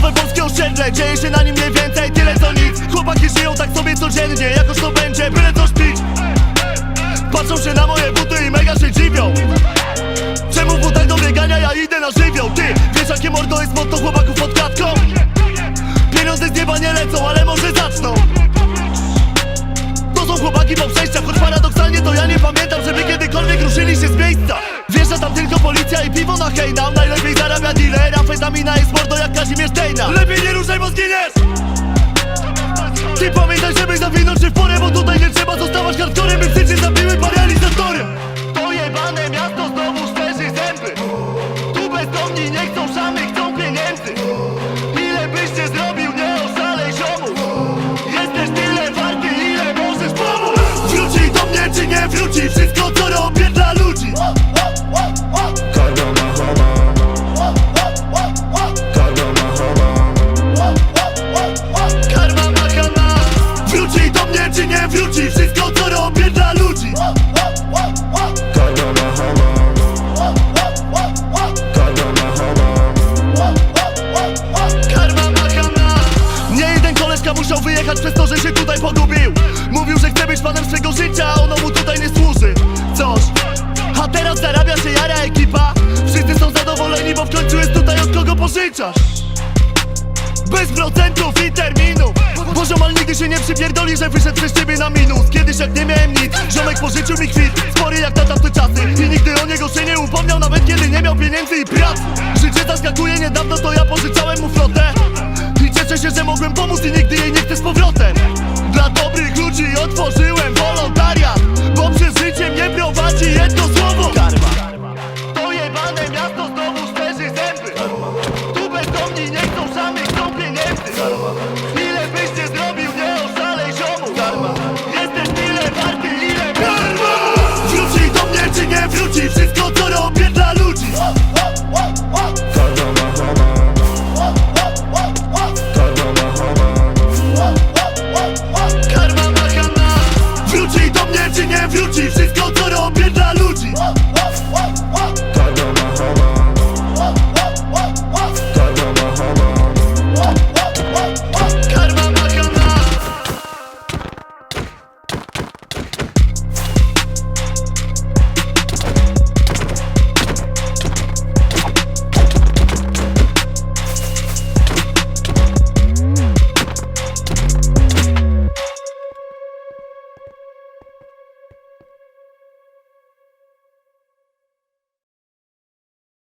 pętle Dzieje się na nim mniej więcej, tyle co nic. Chłopaki żyją tak sobie codziennie, jakoś to będzie Byle coś pić Patrzą się na moje buty i mega się dziwią. Czemu w butach do biegania ja idę na żywioł? Ty, wiesz jakie mordo jest motto chłopaków pod klatką? Pieniądze z nieba nie lecą, ale może zaczną. To są chłopaki po przejściach, choć paradoksalnie Ty pamiętaj, żeby zawinąć się w porę, bo tutaj nie trzeba zostawać hardcorem By przecież zabiły paralizatorem To jebane miasto znowu szczerzy zęby. Tu bezdomni nie chcą szamy, chcą pieniędzy. Ile byś nie zrobił, nie oszalej ziomu Jesteś tyle warty, ile możesz pomóc. Wróci do mnie czy nie wróci, wszystko co czy nie wróci, wszystko co robię dla ludzi. Karma ma choma Karma ma choma Karma makana Nie jeden koleżka musiał wyjechać przez to, że się tutaj pogubił. Mówił, że chce być panem swego życia, a ono mu tutaj nie służy. Coś. A teraz zarabia się jara ekipa. Wszyscy są zadowoleni, bo w końcu jest tutaj od kogo pożyczasz Bez procentów i terminów Bo ziomal nigdy się nie przypierdoli, że wyszedł przez ciebie na minus. Kiedyś jak nie miałem nic, ziomek pożyczył mi kwit. Spory jak tata w te czasy. I nigdy o niego się nie upomniał, nawet kiedy nie miał pieniędzy i pracy Życie zaskakuje niedawno, to ja pożyczałem mu flotę. I cieszę się, że mogłem pomóc i nigdy jej nie chcę z powrotem. Dla dobrych ludzi otworzyłem wolontariat ludzi Wszystko co robię dla ludzi. Karma Mahana Wróci do mnie czy nie wróci? Wszystko co robię dla ludzi.